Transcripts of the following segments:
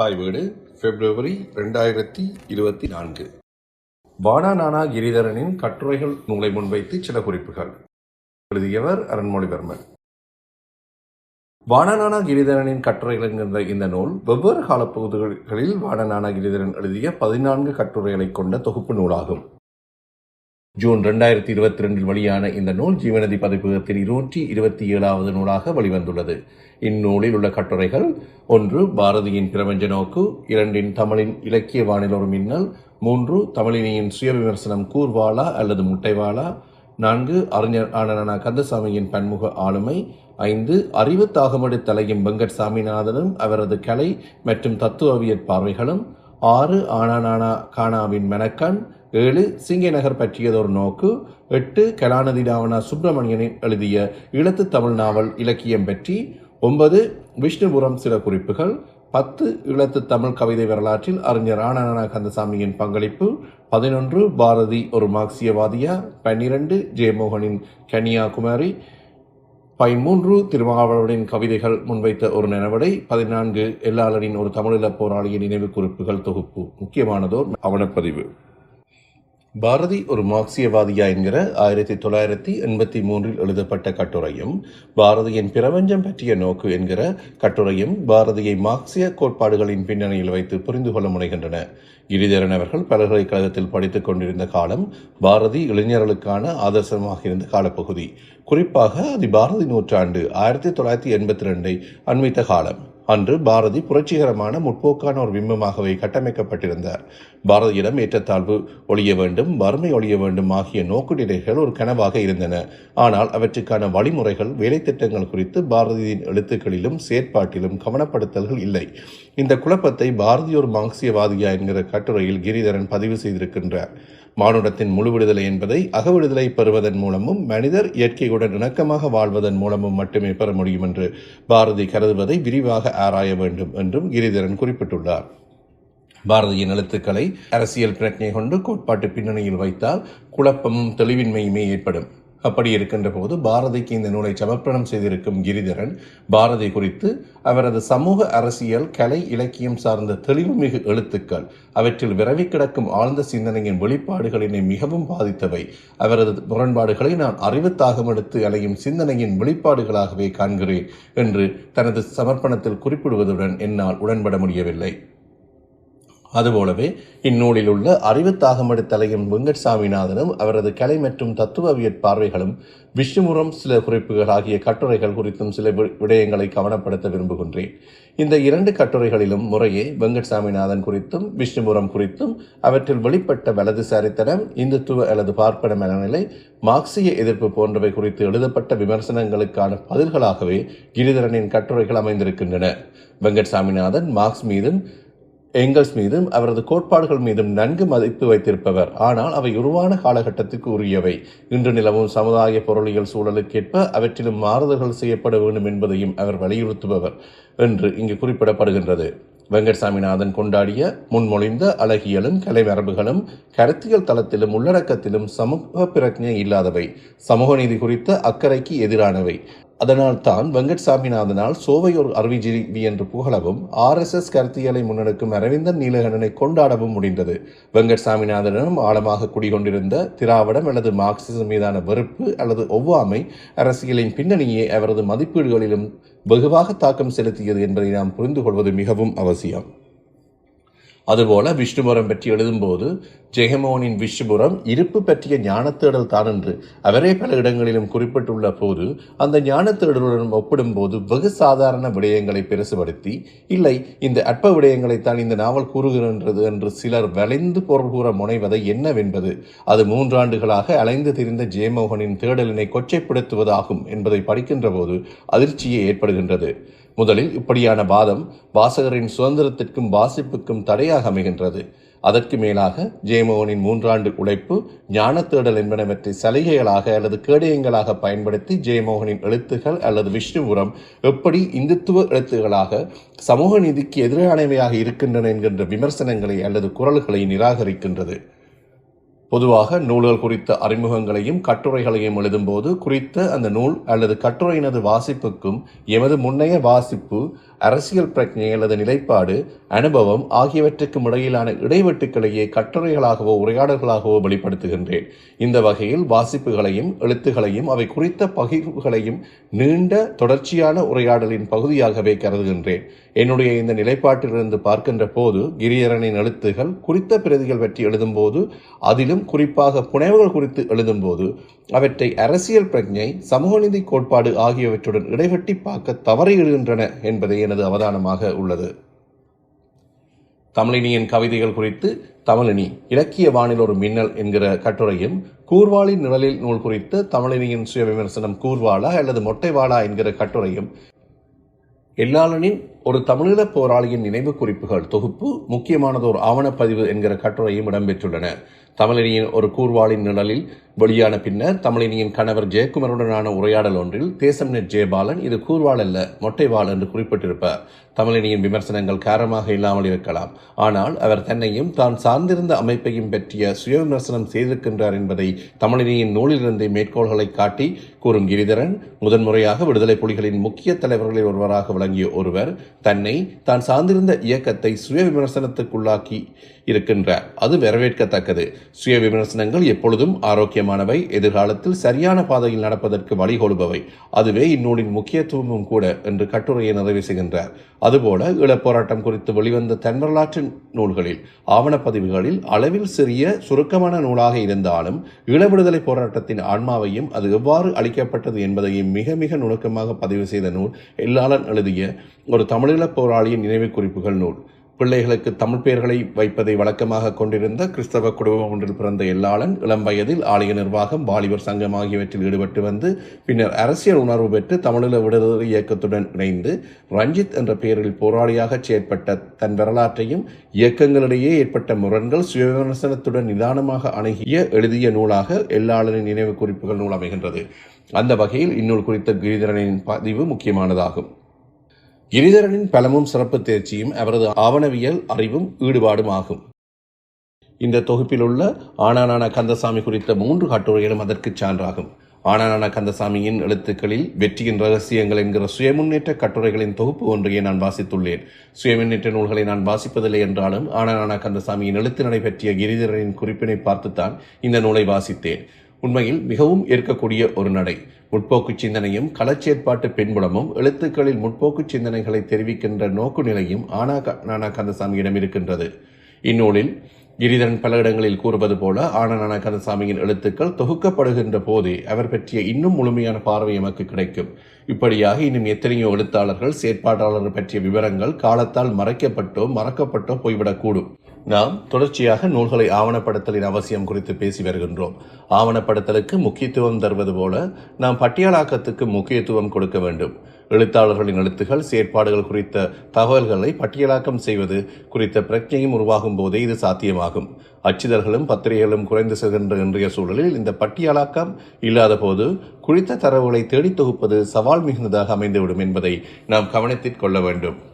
தாய் வீடு பிப்ரவரி ரெண்டாயிரத்தி இருபத்தி நான்கு. வானா நானா கிரிதரனின் கட்டுரைகள் நூலை முன்வைத்து சில குறிப்புகள். எழுதியவர் அரண்மொழிவர்மன். வானநானா கிரிதரனின் கட்டுரைகள் என்கின்ற இந்த நூல் வெவ்வேறு காலப்பகுதிகளில் வானநானா கிரிதரன் எழுதிய பதினான்கு கட்டுரைகளை கொண்ட தொகுப்பு நூலாகும். ஜூன் ரெண்டாயிரத்தி இருபத்தி ரெண்டில் வெளியான இந்த நூல் ஜீவநதி பதிப்பகத்தின் இருநூற்றி இருபத்தி ஏழாவது நூலாக வெளிவந்துள்ளது. இந்நூலில் உள்ள கட்டுரைகள் ஒன்று பாரதியின் பிரபஞ்ச நோக்கு இரண்டின் தமிழின் இலக்கிய வானில் ஒரு மின்னல் மூன்று தமிழினியின் சுய விமர்சனம் கூர்வாளா அல்லது முட்டைவாளா நான்கு அறிஞர் ஆனனா கந்தசாமியின் பன்முக ஆளுமை ஐந்து அறிவு தாகமடு தலையும் வெங்கட் சாமிநாதனும் அவரது கலை மற்றும் தத்துவவியற் பார்வைகளும் ஆறு ஆனானானா கானாவின் மெனக்கண் ஏழு சிங்கநகர் பற்றியதொரு நோக்கு. எட்டு கலாநிதி நாவனா சுப்பிரமணியனின் எழுதிய இழத்து தமிழ் நாவல் இலக்கியம் பற்றி. ஒன்பது விஷ்ணுபுரம் சில குறிப்புகள். பத்து இழத்து தமிழ் கவிதை வரலாற்றில் அறிஞர் ஆனனா கந்தசாமியின் பங்களிப்பு. பதினொன்று பாரதி ஒரு மார்க்சியவாதியா. பன்னிரண்டு ஜெயமோகனின் கன்னியாகுமரி. பதிமூன்று திருமாவளவனின் கவிதைகள் முன்வைத்த ஒரு நினைவடை. பதினான்கு எல்லாளரின் ஒரு தமிழீழ போராளியின் நினைவு குறிப்புகள் தொகுப்பு. முக்கியமானதோர் அவனப்பதிவு பாரதி ஒரு மார்க்சியவாதியா என்கிற ஆயிரத்தி தொள்ளாயிரத்தி எண்பத்தி மூன்றில் எழுதப்பட்ட கட்டுரையும் பாரதியின் பிரபஞ்சம் பற்றிய நோக்கு என்கிற கட்டுரையும் பாரதியை மார்க்சிய கோட்பாடுகளின் பின்னணியில் வைத்து புரிந்து கொள்ள முனைகின்றன. கிரிதரன் அவர்கள் பல்கலைக்கழகத்தில் படித்துக் கொண்டிருந்த காலம் பாரதி இளைஞர்களுக்கான ஆதர்சமாக இருந்த காலப்பகுதி. குறிப்பாக அது பாரதி நூற்றாண்டு ஆயிரத்தி தொள்ளாயிரத்தி எண்பத்தி ரெண்டை அண்மித்த காலம். அன்று பாரதி புரட்சிகரமான முற்போக்கான ஒரு பிம்பமாகவே கட்டமைக்கப்பட்டிருந்தார். பாரதியிடம் ஏற்றத்தாழ்வு ஒழிய வேண்டும் வறுமை ஒழிய வேண்டும் ஆகிய நோக்குநிலைகள் ஒரு கனவாக இருந்தன. ஆனால் அவற்றுக்கான வழிமுறைகள் வேலைத்திட்டங்கள் குறித்து பாரதியின் எழுத்துக்களிலும் செயற்பாட்டிலும் கவனப்படுத்தல்கள் இல்லை. இந்த குழப்பத்தை பாரதி ஒரு மார்க்சியவாதியா என்கிற கட்டுரையில் கிரிதரன் பதிவு செய்திருக்கின்றார். மானுடத்தின் முழு விடுதலை என்பதை அகவிடுதலை பெறுவதன் மூலமும் மனிதர் இயற்கையுடன் இணக்கமாக வாழ்வதன் மூலமும் மட்டுமே பெற முடியும் என்று பாரதி கருதுவதை விரிவாக ஆராய வேண்டும் என்றும் கிரிதரன் குறிப்பிட்டுள்ளார். பாரதியின் எழுத்துக்களை அரசியல் பிரச்சனை கொண்டு கோட்பாட்டு பின்னணியில் வைத்தால் குழப்பமும் தெளிவின்மையுமே ஏற்படும். அப்படி இருக்கின்ற போது பாரதிக்கு இந்த நூலை சமர்ப்பணம் செய்திருக்கும் கிரிதரன் பாரதி குறித்து அவரது சமூக அரசியல் கலை இலக்கியம் சார்ந்த தெளிவுமிகு எழுத்துக்கள் அவற்றில் விரவி கிடக்கும் ஆழ்ந்த சிந்தனையின் வெளிப்பாடுகளினை மிகவும் பாதித்தவை. அவரது முரண்பாடுகளை நான் அறிவுத்தாகம் எடுத்து அலையும் சிந்தனையின் வெளிப்பாடுகளாகவே காண்கிறேன் என்று தனது சமர்ப்பணத்தில் குறிப்பிடுவதுடன் என்னால் உடன்பட முடியவில்லை. அதுபோலவே இந்நூலில் உள்ள அறிவுத்தாகமடு தலையும் வெங்கட் சாமிநாதனும் அவரது கலை மற்றும் தத்துவவியற் பார்வைகளும் விஷ்ணுமுறம் சில குறிப்புகள் ஆகிய கட்டுரைகள் குறித்தும் சில விடயங்களை கவனப்படுத்த விரும்புகின்றேன். இந்த இரண்டு கட்டுரைகளிலும் முறையே வெங்கட் சாமிநாதன் குறித்தும் விஷ்ணுபுரம் குறித்தும் அவற்றில் வெளிப்பட்ட வலதுசாரித்தனம் இந்துத்துவ அல்லது பார்ப்பன மனநிலை மார்க்சிய எதிர்ப்பு போன்றவை குறித்து எழுதப்பட்ட விமர்சனங்களுக்கான பதில்களாகவே கிரிதரனின் கட்டுரைகள் அமைந்திருக்கின்றன. வெங்கட் சாமிநாதன் மார்க்ஸ் மீதும் எங்கல்ஸ் மீதும் அவரது கோட்பாடுகள் மீதும் நன்கு மதிப்பு வைத்திருப்பவர். ஆனால் அவை உருவான காலகட்டத்திற்கு உரியவை. இன்று நிலவும் சமுதாய பொருளியல் சூழலுக்கேற்ப அவற்றிலும் மாறுதல்கள் செய்யப்பட வேண்டும் என்பதையும் அவர் வலியுறுத்துபவர் என்று இங்கு குறிப்பிடப்படுகின்றது. வெங்கட்சாமிநாதன் கொண்டாடிய முன்மொழிந்த அழகியலும் கலைமரபுகளும் கருத்தியல் தளத்திலும் உள்ளடக்கத்திலும் சமூக பிரஜை இல்லாதவை. சமூக நீதி குறித்த அக்கறைக்கு எதிரானவை. அதனால் தான் வெங்கட் சாமிநாதனால் சோவையோர் ஒரு என்று புகழவும் ஆர்எஸ்எஸ் கருத்தியலை முன்னெடுக்கும் அரவிந்தன் நீலகண்டனை கொண்டாடவும் முடிந்தது. வெங்கட் சாமிநாதனிடம் ஆழமாக குடிகொண்டிருந்த திராவிடம் அல்லது மார்க்சிசம் மீதான வெறுப்பு அல்லது ஒவ்வாமை அரசியலின் பின்னணியே அவரது மதிப்பீடுகளிலும் வெகுவாக தாக்கம் செலுத்தியது என்பதை நாம் புரிந்து கொள்வது மிகவும் அவசியம். அதுபோல விஷ்ணுபுரம் பற்றி எழுதும்போது ஜெகமோனின் விஷ்ணுபுரம் இருப்பு பற்றிய ஞானத்தேடல் தான் என்று அவரே பல இடங்களிலும் குறிப்பிட்டுள்ள போது அந்த ஞானத்தேடலுடன் ஒப்பிடும்போது வெகு சாதாரண விடயங்களை பெருசுபடுத்தி இல்லை இந்த அற்ப விடயங்களைத்தான் இந்த நாவல் கூறுகின்றது என்று சிலர் வளைந்து பொருள் கூற முனைவதை என்னவென்பது அது மூன்றாண்டுகளாக அலைந்து திரிந்த ஜெயமோகனின் தேடலினை கொச்சைப்படுத்துவதாகும் என்பதை படிக்கின்ற போது அதிர்ச்சியே ஏற்படுகின்றது. முதலில் இப்படியான வாதம் வாசகரின் சுதந்திரத்திற்கும் வாசிப்புக்கும் தடையாக அமைகின்றது. அதற்கு மேலாக ஜெயமோகனின் மூன்றாண்டு உழைப்பு ஞான தேடல் என்பனவற்றை சலுகைகளாக அல்லது கேடயங்களாக பயன்படுத்தி ஜெயமோகனின் எழுத்துகள் அல்லது விஷ்ணுபுரம் எப்படி இந்துத்துவ எழுத்துகளாக சமூக நீதிக்கு எதிரானவையாக இருக்கின்றன என்கின்ற விமர்சனங்களை அல்லது குரல்களை நிராகரிக்கின்றது. பொதுவாக நூல்கள் குறித்த அறிமுகங்களையும் கட்டுரைகளையும் எழுதும்போது குறித்த அந்த நூல் அல்லது கட்டுரையினது வாசிப்புக்கும் எமது முன்னைய வாசிப்பு அரசியல் பிரಜ್ಞை அல்லது நிலைப்பாடு அனுபவம் ஆகியவற்றுக்கும் இடையிலான இடைவெட்டுக்களையே கட்டுரைகளாகவோ உரையாடல்களாகவோ வெளிப்படுத்துகின்றேன். இந்த வகையில் வாசிப்புகளையும் எழுத்துகளையும் அவை குறித்த பகிர்வுகளையும் நீண்ட தொடர்ச்சியான உரையாடலின் பகுதியாகவே கருதுகின்றேன். என்னுடைய இந்த நிலைப்பாட்டிலிருந்து பார்க்கின்ற போது கிரியரனின் எழுத்துகள் குறித்த பிரதிகள் பற்றி எழுதும்போது அதிலும் குறிப்பாக புனைவுகள் குறித்து எழுதும்போது அவற்றை அரசியல் பிரஜை சமூக நீதி கோட்பாடு ஆகியவற்றுடன் இடைவெட்டி பார்க்க தவறிவிடுகின்றன என்பதை எனது அவதானமாக உள்ளது. தமிழினியின் கவிதைகள் குறித்து தமிழினி இலக்கிய வானில் ஒரு மின்னல் என்கிற கட்டுரையும் கூர்வாளின் நிழலில் நூல் குறித்து தமிழினியின் சுய விமர்சனம் கூர்வாளா அல்லது மொட்டைவாளா என்கிற கட்டுரையும் எல்லாளனின் ஒரு தமிழீழ போராளியின் நினைவு குறிப்புகள் தொகுப்பு முக்கியமானதோர் ஆவணப்பதிவு என்கிற கட்டுரையும் இடம்பெற்றுள்ளன. தமிழினியின் ஒரு கூர்வாளின் நிழலில் வெளியான பின்னர் தமிழினியின் கணவர் ஜெயக்குமருடனான உரையாடல் ஒன்றில் தேசம் நெட் ஜெயபாலன் இது கூர்வாள் அல்ல மொட்டைவாள் என்று குறிப்பிட்டிருப்பார். தமிழினியின் விமர்சனங்கள் காரமாக இல்லாமல் இருக்கலாம். ஆனால் அவர் தன்னையும் தான் சார்ந்திருந்த அமைப்பையும் பற்றிய சுய விமர்சனம் செய்திருக்கின்றார் என்பதை தமிழினியின் நூலிலிருந்து மேற்கோள்களை காட்டி கூறும் கிரிதரன் முதன்முறையாக விடுதலை புலிகளின் முக்கிய தலைவர்களில் ஒருவராக விளங்கிய ஒருவர் தன்னை தான் சார்ந்திருந்த இயக்கத்தை சுய விமர்சனத்துக்குள்ளாக்கி இருக்கின்றார் அது வரவேற்கத்தக்கது. சுய விமர்சனங்கள் எப்பொழுதும் ஆரோக்கியமானவை. எதிர்காலத்தில் சரியான பாதையில் நடப்பதற்கு வழிகொடுபவை அதுவே இந்நூலின் முக்கியத்துவமும் கூட என்று கட்டுரையை நிறைவு செய்கின்றார். அதுபோல ஈழப்போராட்டம் குறித்து வெளிவந்த தன்வரலாற்று நூல்களில் ஆவணப்பதிவுகளில் அளவில் சிறிய சுருக்கமான நூலாக இருந்தாலும் ஈழ விடுதலை போராட்டத்தின் ஆன்மாவையும் அது எவ்வாறு அளிக்கப்பட்டது என்பதையும் மிக மிக நுணுக்கமாக பதிவு செய்த நூல் எல்லாளன் எழுதிய ஒரு தமிழ் தமிழீழப் போராளியின் நினைவு குறிப்புகள் நூல். பிள்ளைகளுக்கு தமிழ் பெயர்களை வைப்பதை வழக்கமாக கொண்டிருந்த கிறிஸ்தவ குடும்பம் ஒன்றில் பிறந்த எல்லாளன் இளம் வயதில் ஆலய நிர்வாகம் வாலிபர் சங்கம் ஆகியவற்றில் ஈடுபட்டு வந்து பின்னர் அரசியல் உணர்வு பெற்று தமிழீழ விடுதலை இயக்கத்துடன் இணைந்து ரஞ்சித் என்ற பெயரில் போராளியாக செயற்பட்ட தன் வரலாற்றையும் இயக்கங்களிடையே ஏற்பட்ட முரண்கள் சுயவிமர்சனத்துடன் நிதானமாக அணுகிய எழுதிய நூலாக எல்லாளனின் நினைவு குறிப்புகள் நூல் அமைகின்றது. அந்த வகையில் இந்நூல் குறித்த கிரிதரனின் பதிவு முக்கியமானதாகும். கிரிதரனின் பலமும் சிறப்பு தேர்ச்சியும் அவரது ஆவணவியல் அறிவும் ஈடுபாடும் ஆகும் இந்த தொகுப்பில் உள்ள ஆனானான கந்தசாமி குறித்த மூன்று கட்டுரைகளும் அதற்கு சான்றாகும். ஆனானான கந்தசாமியின் எழுத்துக்களில் வெற்றியின் ரகசியங்கள் என்கிற சுயமுன்னேற்ற கட்டுரைகளின் தொகுப்பு ஒன்றையே நான் வாசித்துள்ளேன். சுயமுன்னேற்ற நூல்களை நான் வாசிப்பதில்லை என்றாலும் ஆனானான கந்தசாமியின் எழுத்து நடை பற்றிய கிரிதரனின் குறிப்பினை பார்த்துத்தான் இந்த நூலை வாசித்தேன். உண்மையில் மிகவும் ஏற்கக்கூடிய ஒரு நடை. முற்போக்கு சிந்தனையும் களச்சேற்பாட்டு பின்புலமும் எழுத்துக்களில் முற்போக்கு சிந்தனைகளை தெரிவிக்கின்ற நோக்கு நிலையும் ஆனா நானா கந்தசாமியிடம் இருக்கின்றது. இந்நூலில் கிரிதரன் பல இடங்களில் கூறுவது போல ஆனநான கந்தசாமியின் எழுத்துக்கள் தொகுக்கப்படுகின்ற போதே அவர் பற்றிய இன்னும் முழுமையான பார்வை எமக்கு கிடைக்கும். இப்படியாக இன்னும் எத்தனையோ எழுத்தாளர்கள் செயற்பாட்டாளர்கள் பற்றிய விவரங்கள் காலத்தால் மறைக்கப்பட்டோ மறக்கப்பட்டோ போய்விடக்கூடும். நாம் தொடர்ச்சியாக நூல்களை ஆவணப்படுத்தலின் அவசியம் குறித்து பேசி வருகின்றோம். ஆவணப்படுத்தலுக்கு முக்கியத்துவம் தருவது போல நாம் பட்டியலாக்கத்துக்கு முக்கியத்துவம் கொடுக்க வேண்டும். எழுத்தாளர்களின் எழுத்துகள் செயற்பாடுகள் குறித்த தகவல்களை பட்டியலாக்கம் செய்வது குறித்த பிரச்சனையும் உருவாகும் போதே இது சாத்தியமாகும். அச்சிதழ்களும் பத்திரிகைகளும் குறைந்து செல்கின்ற இன்றைய சூழலில் இந்த பட்டியலாக்கம் இல்லாத போது குறித்த தரவுகளை தேடி தொகுப்பது சவால் மிகுந்ததாக அமைந்துவிடும் என்பதை நாம் கவனத்தில் கொள்ள வேண்டும்.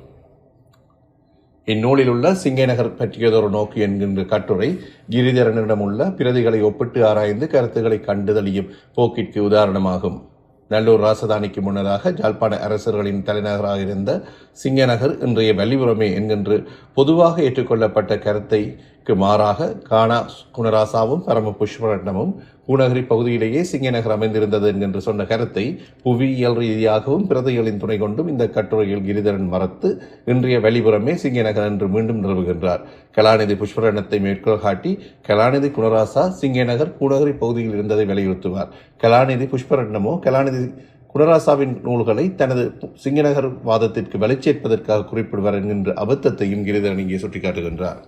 இந்நூலில் உள்ள சிங்கைநகர் பற்றியதொரு நோக்கு என்கின்ற கட்டுரை கிரிதரனிடம் உள்ள பிரதிகளை ஒப்பிட்டு ஆராய்ந்து கருத்துக்களை கண்டுதலியும் போக்கிற்கு உதாரணமாகும். நல்லூர் ராசதானிக்கு முன்னதாக ஜாழ்ப்பாண அரசர்களின் தலைநகராக இருந்த சிங்கநகர் இன்றைய வள்ளிபுரமே என்கின்ற பொதுவாக ஏற்றுக்கொள்ளப்பட்ட கருத்தை கருத்தைக்கு மாறாக கானா குணராசாவும் பரம புஷ்பரட்னமும் பூநகரி பகுதியிலேயே சிங்கநகர் அமைந்திருந்தது என்று சொன்ன கருத்தை புவியியல் ரீதியாகவும் பிரதைகளின் துணை கொண்டும் இந்த கட்டுரையில் கிரிதரன் மறத்து இன்றைய வெளிபுறமே சிங்கநகர் என்று மீண்டும் நிறுவுகின்றார். கலாநிதி புஷ்பரணத்தை மேற்கோள் காட்டி கலாநிதி குணராசா சிங்கநகர் பூநகரி பகுதியில் இருந்ததை வலியுறுத்துவார். கலாநிதி புஷ்பரட்னமோ கலாநிதி குணராசாவின் நூல்களை தனது சிங்கநகர் வாதத்திற்கு வெளிச்சேற்பதற்காக குறிப்பிடுவார் என்கின்ற அபத்தத்தையும் கிரிதரன் இங்கே சுட்டிக்காட்டுகின்றார்.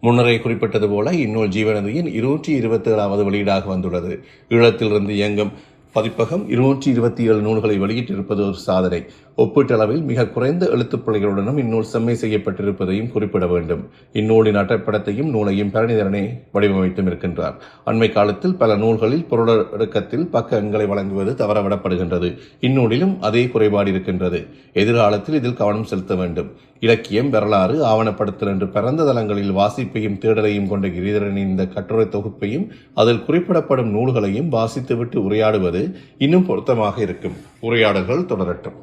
முன்னரே குறிப்பிட்டது போல இந்நூல் ஜீவநதியின் இருநூற்றி இருபத்தி ஏழாவது வெளியீடாக வந்துள்ளது. ஈழத்திலிருந்து இயங்கும் பதிப்பகம் இருநூற்றி இருபத்தி ஏழு நூல்களை வெளியிட்டிருப்பது ஒரு சாதனை. ஒப்பீட்டளவில் மிக குறைந்த எழுத்துப்பிழைகளுடனும் இந்நூல் செம்மை செய்யப்பட்டிருப்பதையும் குறிப்பிட வேண்டும். இந்நூலின் அட்டைப்படத்தையும் நூலையும் பரணிதரனே வடிவமைத்தும் இருக்கின்றார். அண்மை காலத்தில் பல நூல்களில் பொருளடக்கத்தில் பக்க எண்களை வழங்குவது தவறவிடப்படுகின்றது. இந்நூலிலும் அதே குறைபாடு இருக்கின்றது. எதிர்காலத்தில் இதில் கவனம் செலுத்த வேண்டும். இலக்கியம் வரலாறு ஆவணப்படுத்தல் என்று பரந்த தளங்களில் வாசிப்பையும் தேடலையும் கொண்ட கிரிதரனின் இந்த கட்டுரை தொகுப்பையும் அதில் குறிப்பிடப்படும் நூல்களையும் வாசித்துவிட்டு உரையாடுவது இன்னும் பொருத்தமாக இருக்கும். உரையாடல்கள் தொடரட்டும்.